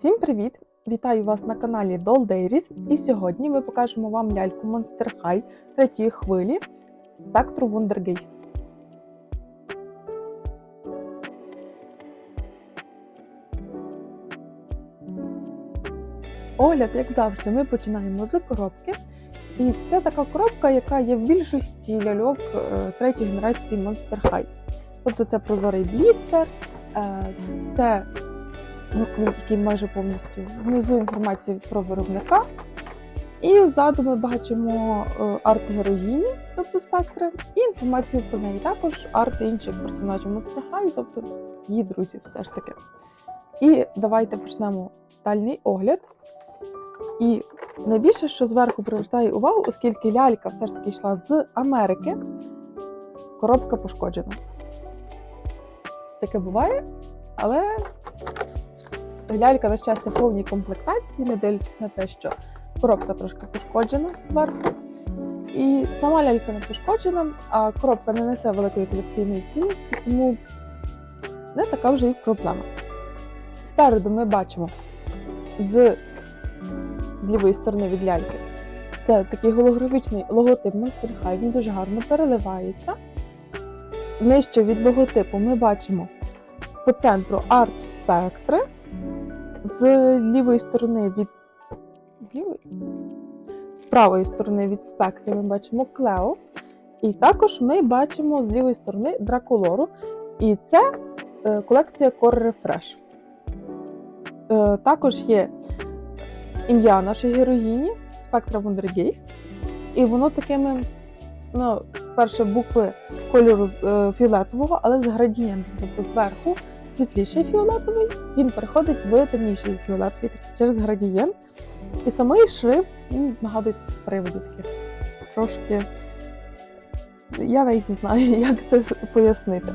Всім привіт! Вітаю вас на каналі Doll Dairies і сьогодні ми покажемо вам ляльку Monster High третьої хвилі спектру Wondergeist. Огляд, як завжди, ми починаємо з коробки. І це така коробка, яка є в більшості ляльок е, третьої генерації Monster High. Тобто це прозорий блістер, е, це ну, який майже повністю внизу інформація про виробника. І ззаду ми бачимо е, арт-героїні, тобто спектри, і інформацію про неї. Також арт інших персонажів High, тобто її друзів, все ж таки. І давайте почнемо дальній огляд. І найбільше, що зверху привертає увагу, оскільки лялька все ж таки йшла з Америки, коробка пошкоджена. Таке буває, але лялька, на щастя, в повній комплектації, не дивлячись на те, що коробка трошки пошкоджена зверху. І сама лялька не пошкоджена, а коробка не несе великої колекційної цінності, тому не така вже і проблема. Спереду ми бачимо з, з лівої сторони від ляльки. Це такий голографічний логотип Monster High, він дуже гарно переливається. Нижче від логотипу ми бачимо по центру арт-спектри. З лівої сторони від. З лівої? З правої сторони від спектру ми бачимо Клео. І також ми бачимо з лівої сторони Драколору. І це е, колекція Core Refresh. Е, також є ім'я нашої героїні Спектра Wondergeist. І воно такими, ну, перше, букви кольору е, фіолетового, але з градієнтом, тобто зверху світліший фіолетовий, він переходить в темніший фіолетовий через градієнт. І самий шрифт він нагадує приводі таких трошки. Я навіть не знаю, як це пояснити.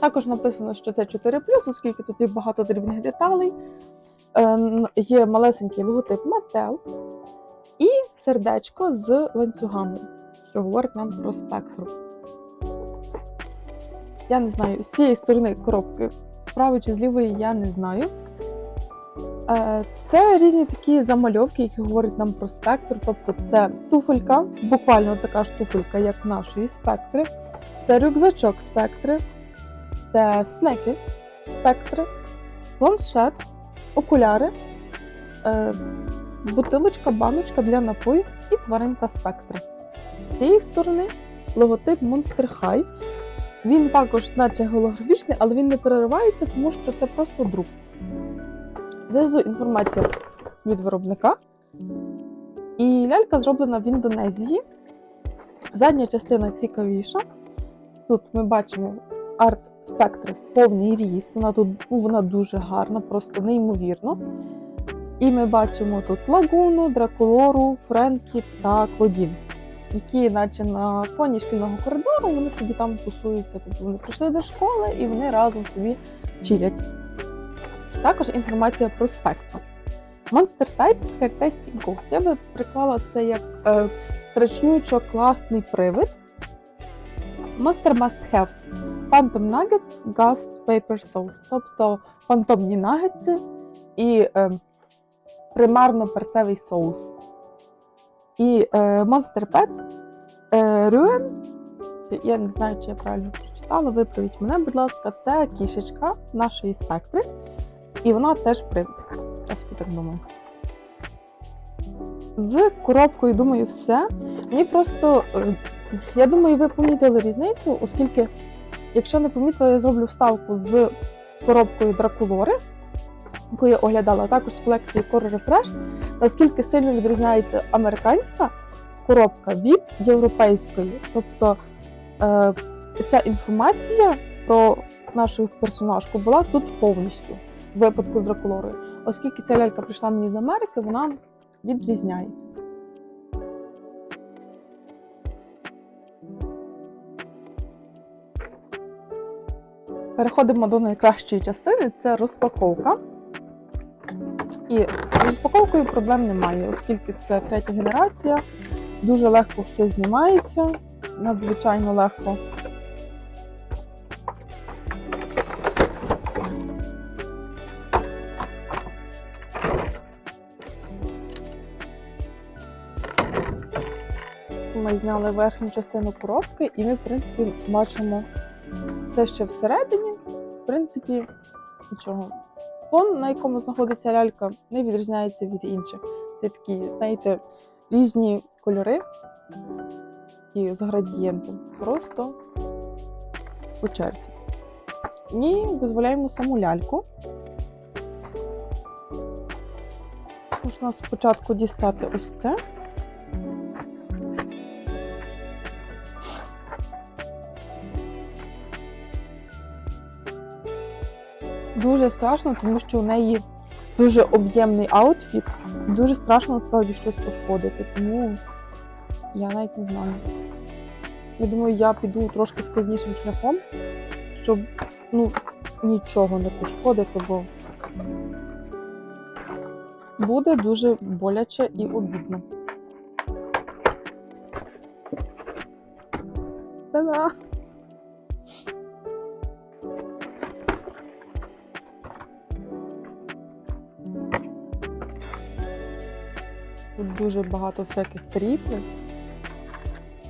Також написано, що це 4, оскільки тут є багато дрібних деталей. Е, Є малесенький логотип Mattel і сердечко з ланцюгами, що говорить нам про спектру. Я не знаю, з цієї сторони коробки, з правої чи з лівої, я не знаю. Е, Це різні такі замальовки, які говорять нам про спектр. Тобто це туфелька, буквально така ж туфелька, як нашої спектри. Це рюкзачок спектри, це снеки спектри, планшет, окуляри, е, бутилочка, баночка для напою і тваринка спектри. З цієї сторони логотип Monster High. Він також, наче голографічний, але він не переривається, тому що це просто друк. Знизу інформація від виробника. І лялька зроблена в Індонезії. Задня частина цікавіша. Тут ми бачимо арт-спектри в повний ріст. Вона тут ну, вона дуже гарна, просто неймовірно. І ми бачимо тут лагуну, драколору, Френкі та Клодін які, наче на фоні шкільного коридору, вони собі там тусуються. Тобто вони прийшли до школи і вони разом собі чилять. Також інформація про спектру. Monster Type Scaretesting Ghost. Я би приклала це як е, страшнючо класний привид. Monster Must Haves. Phantom Nuggets, Ghost Paper Sauce. Тобто фантомні нагетси і е, примарно-перцевий соус. І е, Monster Pet е, Ruin, я не знаю, чи я правильно прочитала, виправіть мене, будь ласка, це кішечка нашої спектри. І вона теж привид. Я собі так думаю. З коробкою, думаю, все. Мені просто, е, я думаю, ви помітили різницю, оскільки, якщо не помітили, я зроблю вставку з коробкою Дракулори, яку я оглядала також з колекції Core Refresh, наскільки сильно відрізняється американська коробка від європейської. Тобто е, ця інформація про нашу персонажку була тут повністю в випадку з Дракулорою. Оскільки ця лялька прийшла мені з Америки, вона відрізняється. Переходимо до найкращої частини це розпаковка. І з упаковкою проблем немає, оскільки це третя генерація, дуже легко все знімається, надзвичайно легко. Ми зняли верхню частину коробки, і ми, в принципі, бачимо все ще всередині. В принципі, нічого Фон, на якому знаходиться лялька, не відрізняється від інших. Це такі, знаєте, різні кольори і з градієнтом. Просто по черзі. І дозволяємо саму ляльку. Можна спочатку дістати ось це. Дуже страшно, тому що у неї дуже об'ємний аутфіт. Дуже страшно насправді щось пошкодити, тому я навіть не знаю. Я думаю, я піду трошки складнішим шляхом, щоб ну, нічого не пошкодити, бо буде дуже боляче і обідно. Та-да! Дуже багато всяких кріплень,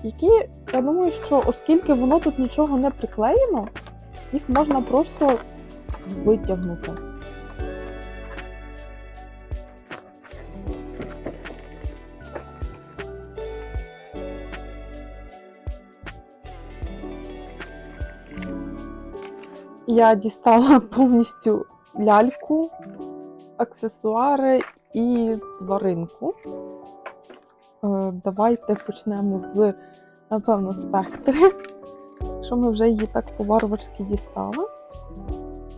які, я думаю, що оскільки воно тут нічого не приклеєно, їх можна просто витягнути. Я дістала повністю ляльку, аксесуари і тваринку. Е, Давайте почнемо з, напевно, спектри, що ми вже її так по-варварськи дістали.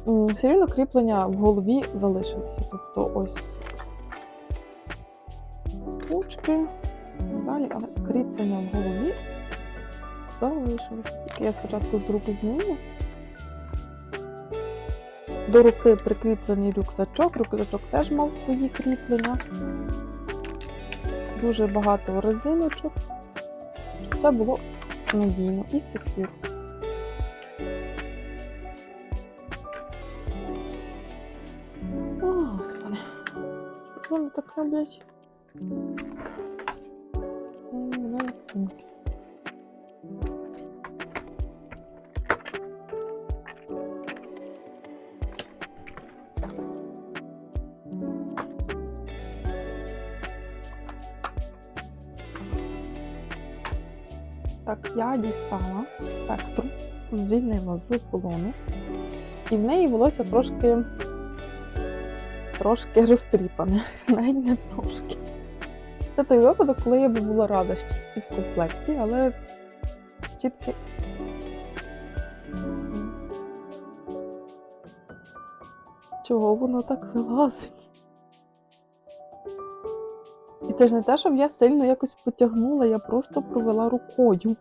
Все рівно кріплення в голові залишилися. Тобто ось ручки, далі, але кріплення в голові залишилося. Тільки я спочатку з руки зніму. До руки прикріплений рюкзачок. Рюкзачок теж мав свої кріплення. Дуже багато резиночок. Все було надійно і секюр. О, Господи. Вони так роблять? М, мене я дістала спектру, звільнила з полону, і в неї волосся трошки трошки розтріпане, навіть не трошки. Це той випадок, коли я би була рада щітці в комплекті, але щітки. Чого воно так вилазить? І це ж не те, щоб я сильно якось потягнула, я просто провела рукою.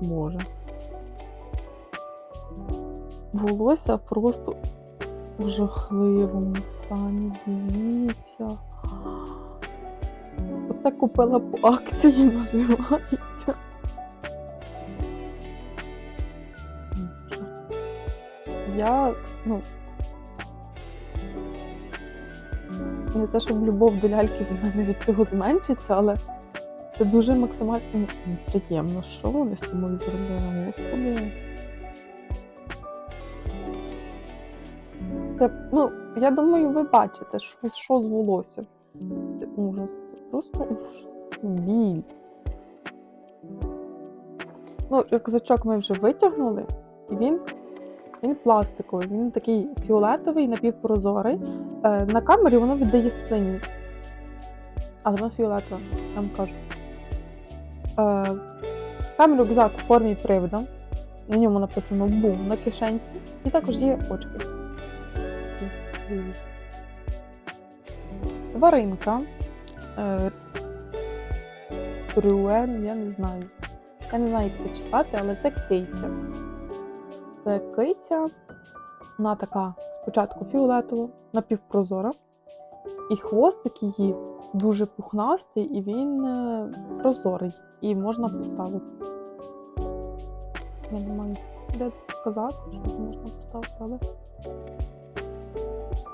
Боже. Волосся просто в жахливому стані. Дивіться. Оце купила по акції, називається. Я, ну, не те, щоб любов до ляльки в мене від цього зменшиться, але це дуже максимально приємно. Що вони з тобою зробили, господи. Це, ну, я думаю, ви бачите, що, що з волоссям. Це ужас, це просто ужас. Біль. Ну, рюкзачок ми вже витягнули, і він, він пластиковий, він такий фіолетовий, напівпрозорий. Е, на камері воно віддає синій. Але воно фіолетове, я вам Е, там рюкзак у формі привида. На ньому написано бум на кишенці. І також є очки. Тваринка. Е, Рюен, я не знаю. Я не знаю, як це читати, але це киця. Це киця. Вона така спочатку фіолетова, напівпрозора. І хвостик її дуже пухнастий, і він е, прозорий. І можна поставити. Я не маю де показати, що можна поставити, але.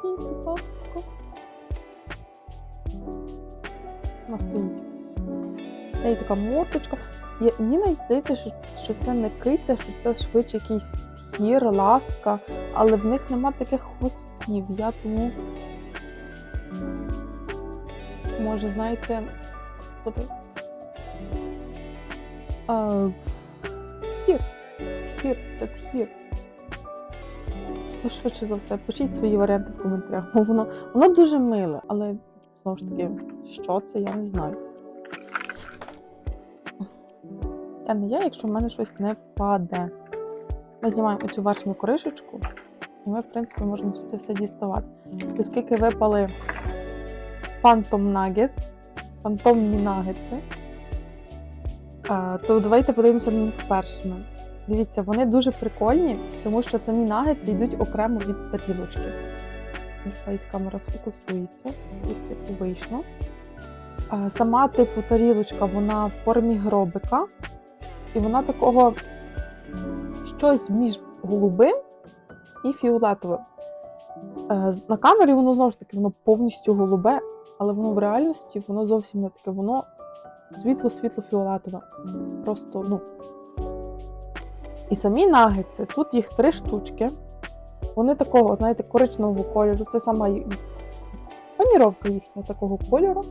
Будь ласка. Вона стоїть. Це і така мордочка. Я, мені здається, що, що це не киця, що це швидше якийсь тхір, ласка, але в них нема таких хвостів. Я тому. Може, знаєте, куди? А, тхір. Тхір, це тхір. Ну, швидше за все, пишіть свої варіанти в коментарях. Воно, воно дуже миле, але знову ж таки, що це, я не знаю. Я не я, якщо в мене щось не впаде. Ми знімаємо цю верхню кришечку, і ми, в принципі, можемо це все діставати. Оскільки випали Phantom Nuggets, фантомні нагетси, то давайте подивимося на них першими. Дивіться, вони дуже прикольні, тому що самі нагетси йдуть окремо від тарілочки. Сподіваюсь, камера сфокусується. Ось типу вийшло. Сама типу тарілочка, вона в формі гробика, і вона такого щось між голубим і фіолетовим. Е, На камері воно знову ж таки воно повністю голубе, але воно в реальності воно зовсім не таке, воно світло-світло-фіолетове. Просто, ну. І самі нагетси, тут їх три штучки. Вони такого, знаєте, коричневого кольору. Це сама паніровка їхня такого кольору.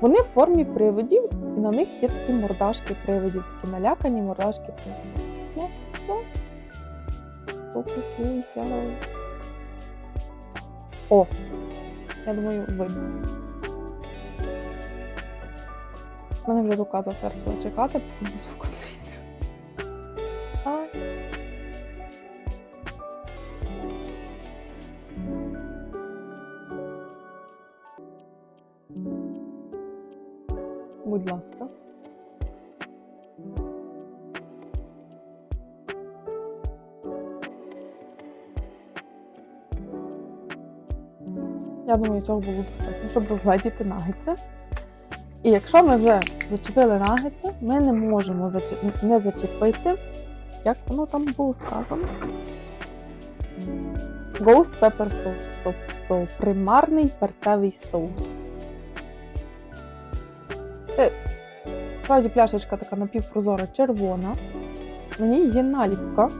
Вони в формі привидів, і на них є такі мордашки привидів, такі налякані мордашки привидів. Клас. Фокусуйся. О! Я думаю, видно. Мене вже рука затерпла чекати, поки не сфокусується. Будь ласка. Я думаю, цього було достатньо, щоб розгледіти нагетси. І якщо ми вже зачепили нагетси, ми не можемо не зачепити, як воно там було сказано. Ghost Pepper Sauce, тобто примарний перцевий соус. Це, справді, пляшечка така напівпрозора червона. На ній є наліпка.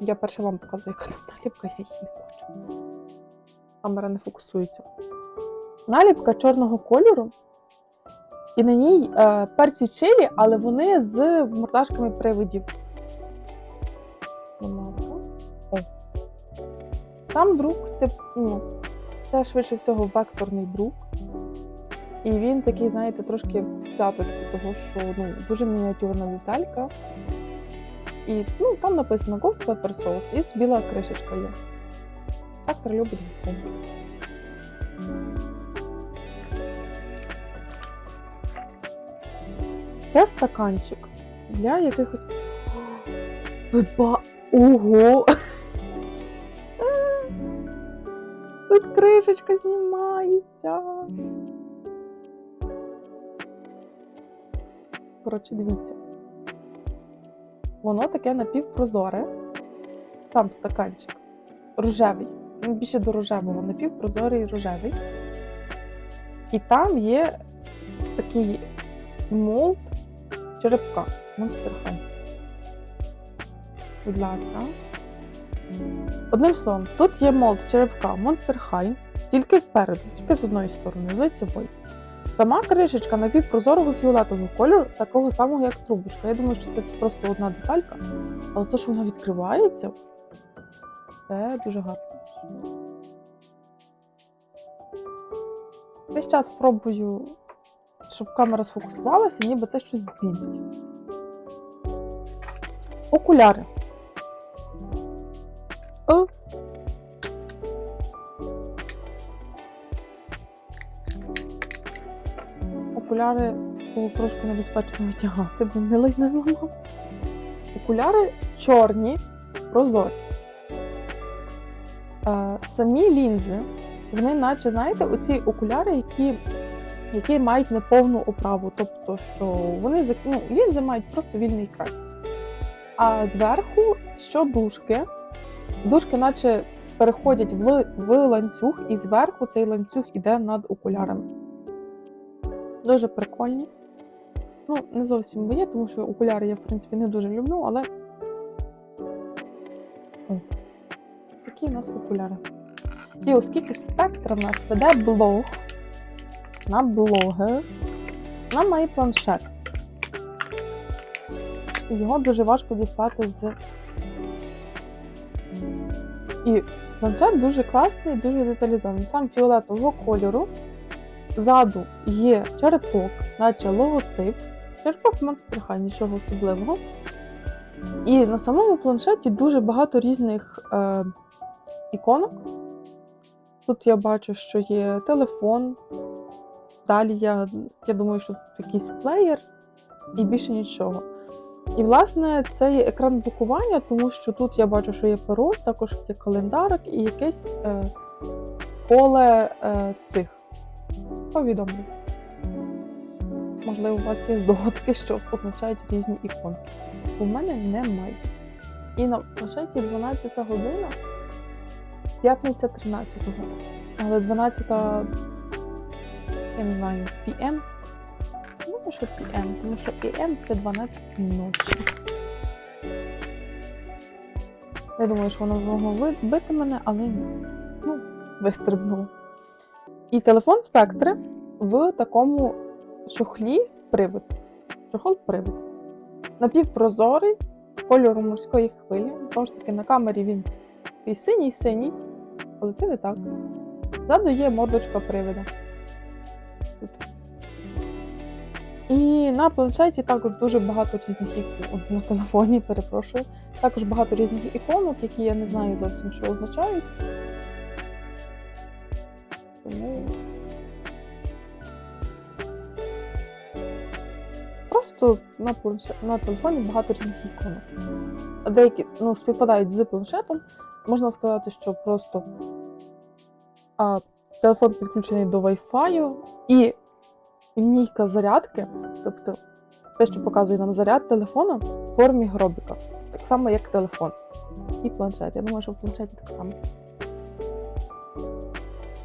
Я перше вам показую, яка там наліпка, я її не хочу. Камера не фокусується. Наліпка чорного кольору. І на ній е, перці чилі, але вони з мордашками привидів. Там друк, тип, ну, це швидше всього векторний друк. І він такий, знаєте, трошки в того що ну, дуже мініатюрна деталька. І ну, там написано Ghost Pepper Sauce і біла кришечка є. Вектор любить Господь. Це стаканчик для якихось. Ого! Тут кришечка знімається. Коротше, дивіться. Воно таке напівпрозоре. Сам стаканчик. Рожевий. Він більше до рожевого, напівпрозорий рожевий. І там є такий молд черепка. Monster High. Будь ласка. Одним словом, тут є молд черепка Monster High, тільки спереду, тільки з одної сторони, з лицевої. Сама кришечка напівпрозорого фіолетового кольору, такого самого, як трубочка. Я думаю, що це просто одна деталька, але те, що вона відкривається, це дуже гарно. Весь час пробую, щоб камера сфокусувалася, ніби це щось змінить. Окуляри. О. Окуляри було трошки небезпечно витягати, бо не ледь не зламався. Окуляри чорні, прозорі. Е, самі лінзи, вони, наче, знаєте, оці окуляри, які, які мають неповну оправу. Тобто, що вони ну, лінзи мають просто вільний край. А зверху, що дужки, дужки, наче переходять в, в ланцюг, і зверху цей ланцюг іде над окулярами. Дуже прикольні. Ну, не зовсім моє, тому що окуляри я, в принципі, не дуже люблю, але. О, такі у нас окуляри. І оскільки спектра в нас веде блог на блогер, вона має планшет. Його дуже важко дістати з. І планшет дуже класний, дуже деталізований. Сам фіолетового кольору. Ззаду є черепок, наче логотип. Черепок High, нічого особливого. І на самому планшеті дуже багато різних е, іконок. Тут я бачу, що є телефон. Далі я, я думаю, що тут якийсь плеєр і більше нічого. І, власне, це є екран блокування, тому що тут я бачу, що є пароль, також є календарик і якесь е, поле е, цих повідомлень. Можливо, у вас є здогадки, що означають різні іконки. У мене немає. І на планшеті 12 година, п'ятниця 13-го. Але 12 знаю, PM. Думаю, що PM, тому що AM це 12 ночі. Я думаю, що воно могло бити мене, але ні. Ну, вистрибнуло. І телефон Спектри в такому чохлі привид. Чохол привид. Напівпрозорий, кольору морської хвилі. Знову ж таки, на камері він і синій-синій, але це не так. Ззаду є мордочка привида. Тут. І на планшеті також дуже багато різних ікон. На телефоні, перепрошую. Також багато різних іконок, які я не знаю зовсім, що означають. Тому просто на, планше... на телефоні багато різних іконок. Деякі ну, співпадають з планшетом. Можна сказати, що просто а, телефон підключений до Wi-Fi і лінійка зарядки, тобто те, що показує нам заряд телефона в формі гробіка. Так само, як телефон і планшет. Я думаю, що в планшеті так само.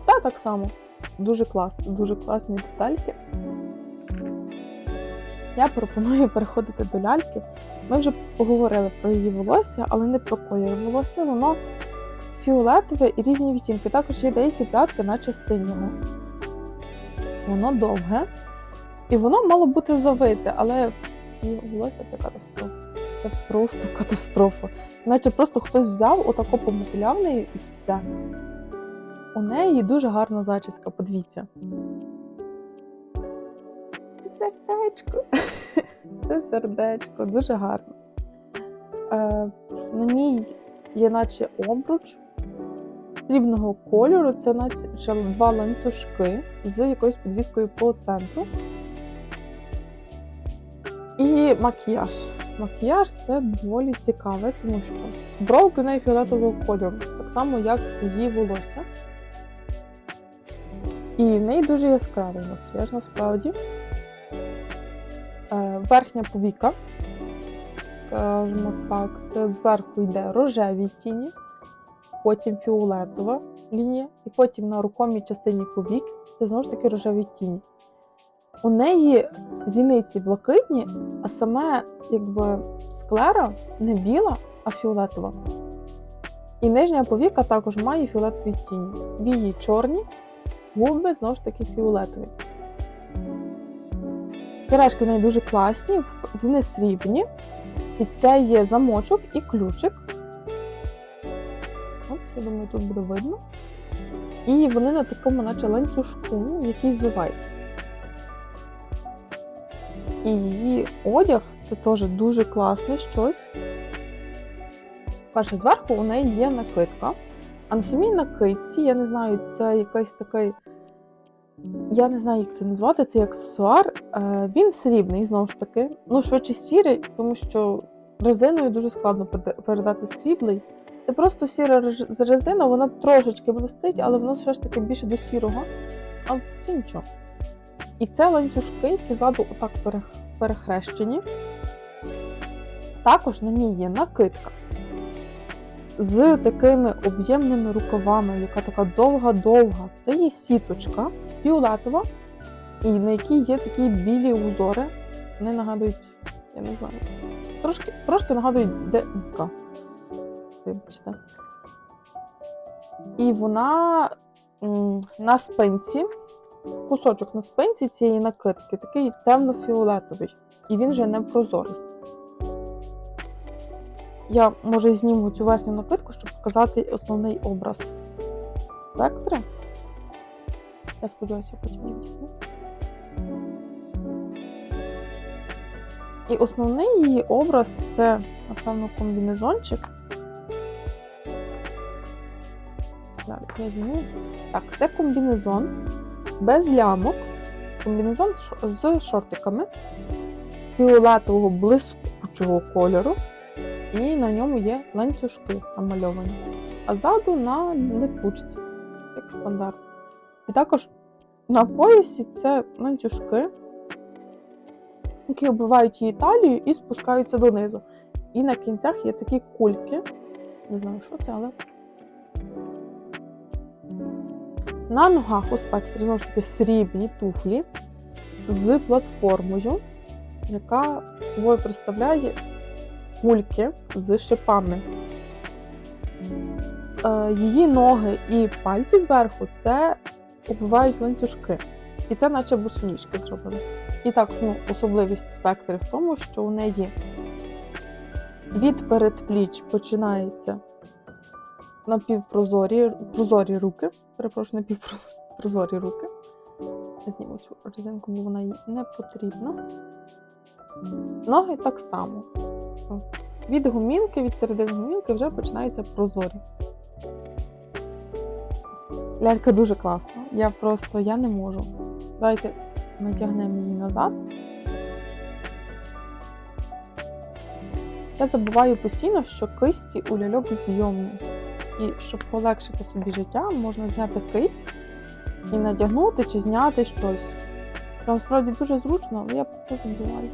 Та так само. Дуже класно, дуже класні детальки. Я пропоную переходити до ляльки. Ми вже поговорили про її волосся, але не про колір волосся. Воно фіолетове і різні відтінки. Також є деякі прядки, наче синього. Воно довге. І воно мало бути завите, але її волосся це катастрофа. Це просто катастрофа. Наче просто хтось взяв отако помотиляв нею і все. У неї дуже гарна зачіска, подивіться. Сердечко. Це сердечко, дуже гарно. Е, на ній є наче обруч срібного кольору, це наче два ланцюжки з якоюсь підвіскою по центру. І макіяж. Макіяж це доволі цікаве, тому що бровки в неї фіолетового кольору, так само, як її волосся. І в неї дуже яскравий макіяж насправді. Е, Верхня повіка, скажімо так, це зверху йде рожеві тіні, потім фіолетова лінія, і потім на рукомій частині повік це знову ж таки рожеві тіні. У неї зіниці блакитні, а саме якби склера не біла, а фіолетова. І нижня повіка також має фіолетові тіні. Вії чорні, губи знову ж таки фіолетові. Сережки в неї дуже класні, вони срібні. І це є замочок і ключик. Я думаю, тут буде видно. І вони на такому, наче ланцюжку, який звивається. І її одяг це теж дуже класне щось. Перше, зверху у неї є накидка. А на самій накидці, я не знаю, це якийсь такий. Я не знаю, як це назвати, цей аксесуар. Е, Він срібний, знову ж таки. Ну, швидше сірий, тому що резиною дуже складно передати сріблий. Це просто сіра реж- резина, вона трошечки блистить, але воно все ж таки більше до сірого. А це нічого. І це ланцюжки, які ззаду отак перехрещені. Також на ній є накидка з такими об'ємними рукавами, яка така довга-довга. Це є сіточка фіолетова, і на якій є такі білі узори. вони нагадують, я не знаю, трошки, трошки нагадують ДМК. Вибачте. І вона на спинці, кусочок на спинці цієї накидки такий темно-фіолетовий. І він вже не прозорий. Я може зніму цю верхню накидку, щоб показати основний образ спектри. Я сподіваюся, потім вдягну. І основний її образ це, напевно, комбінезончик. Зараз я зніму. Так, це комбінезон без лямок. Комбінезон з шортиками фіолетового блискучого кольору. І на ньому є ланцюжки намальовані. А ззаду на липучці, як стандарт. І також на поясі це ланцюжки, які оббивають її талію і спускаються донизу. І на кінцях є такі кульки. Не знаю, що це, але. На ногах у спектрі знову ж таки срібні туфлі з платформою, яка собою представляє кульки з шипами. Е, Її ноги і пальці зверху це оббивають ланцюжки. І це наче босоніжки зробили. І також ну, особливість спектри в тому, що у неї від передпліч починається напівпрозорі прозорі руки. Перепрошую, напівпрозорі руки. Я зніму цю резинку, бо вона їй не потрібна. Ноги так само. Від гумілки, від середини гумілки вже починаються прозорі. Лялька дуже класна. Я просто я не можу. Давайте натягнемо її назад. Я забуваю постійно, що кисті у ляльок зйомні. І щоб полегшити собі життя, можна зняти кисть і надягнути чи зняти щось. Це насправді дуже зручно, але я про це забуваю.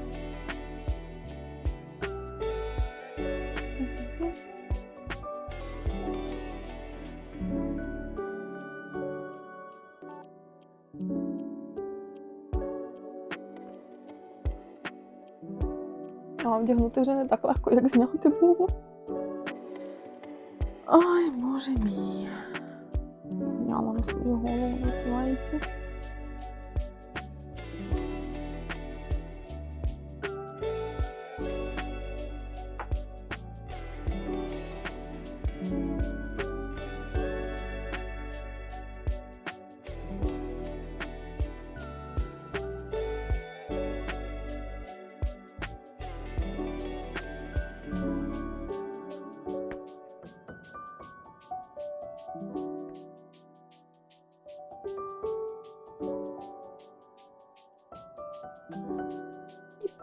А вдягнути вже не так легко, як зняти було. Ой, боже мій. Зняла на свою голову, називається.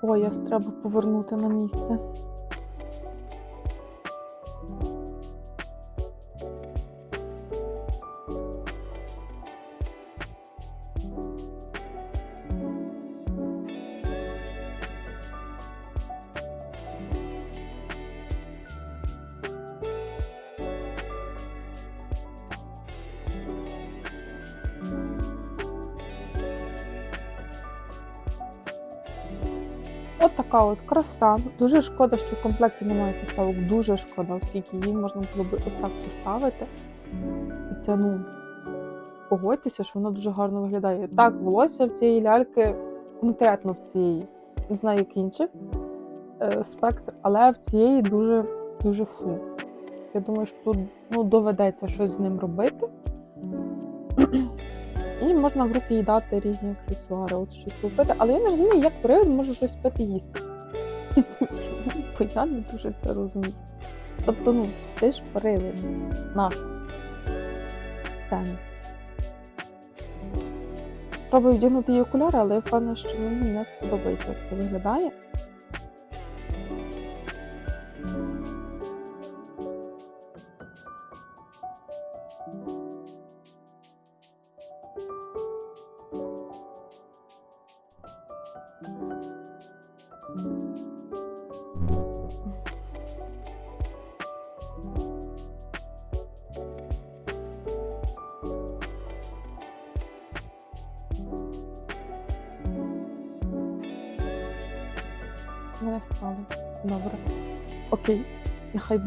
Пояс треба повернути на місце. От така от краса. Дуже шкода, що в комплекті немає поставок. Дуже шкода, оскільки її можна було б ось так поставити. І це, ну, погодьтеся, що воно дуже гарно виглядає. Так, волосся в цієї ляльки, конкретно в цієї, не знаю, як інших е, спектр, але в цієї дуже дуже фу. Я думаю, що тут ну, доведеться щось з ним робити. І можна в руки їй дати різні аксесуари, от щось купити. Але я не розумію, як привид може щось пити їсти. Бо я не дуже це розумію. Тобто, ну, ти ж привид наш. Сенс. Спробую вдягнути її окуляри, але я впевнена, що мені не сподобається, як це виглядає.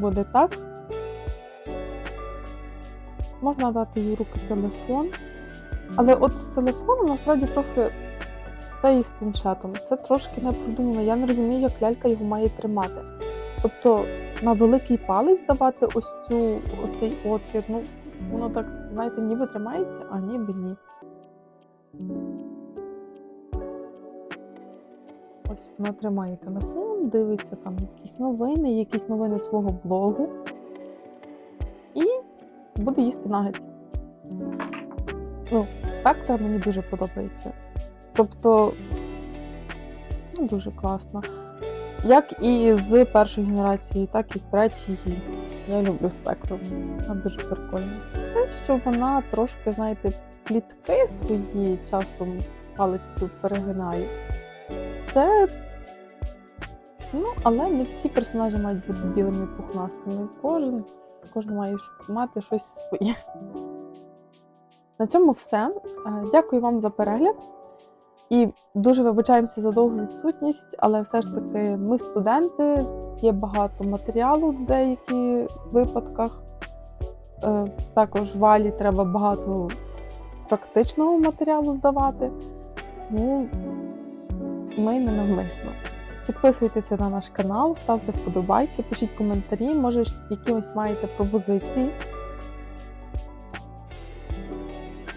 Буде так. Можна дати їй руки телефон. Але от з телефоном насправді трохи та і з планшетом. Це трошки не продумано. Я не розумію, як лялька його має тримати. Тобто на великий палець давати ось цю оцей отвір. Ну, воно так, знаєте, ніби тримається, а ніби ні. Ось вона тримає телефон, дивиться там якісь новини, якісь новини свого блогу. І буде їсти нагетс. Ну, спектр мені дуже подобається. Тобто, ну, дуже класно. Як і з першої генерації, так і з третьої. Я люблю спектру. Вона дуже прикольна. Те, що вона трошки, знаєте, плітки свої часом палицю перегинає. Це. Ну, але не всі персонажі мають бути білими пухнастими. Кожен, кожен має мати щось своє. На цьому все. Е, Дякую вам за перегляд. І дуже вибачаємося за довгу відсутність, але все ж таки ми студенти, є багато матеріалу в деяких випадках. Е, Також валі треба багато практичного матеріалу здавати. Ну, ми не навмисно. Підписуйтеся на наш канал, ставте вподобайки, пишіть коментарі, може якісь маєте пропозиції.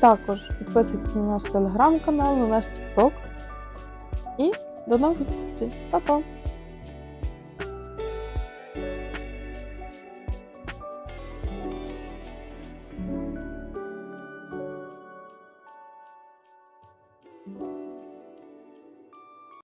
Також підписуйтесь на наш телеграм-канал, на наш тікток. І до нових зустрічей. Па-па!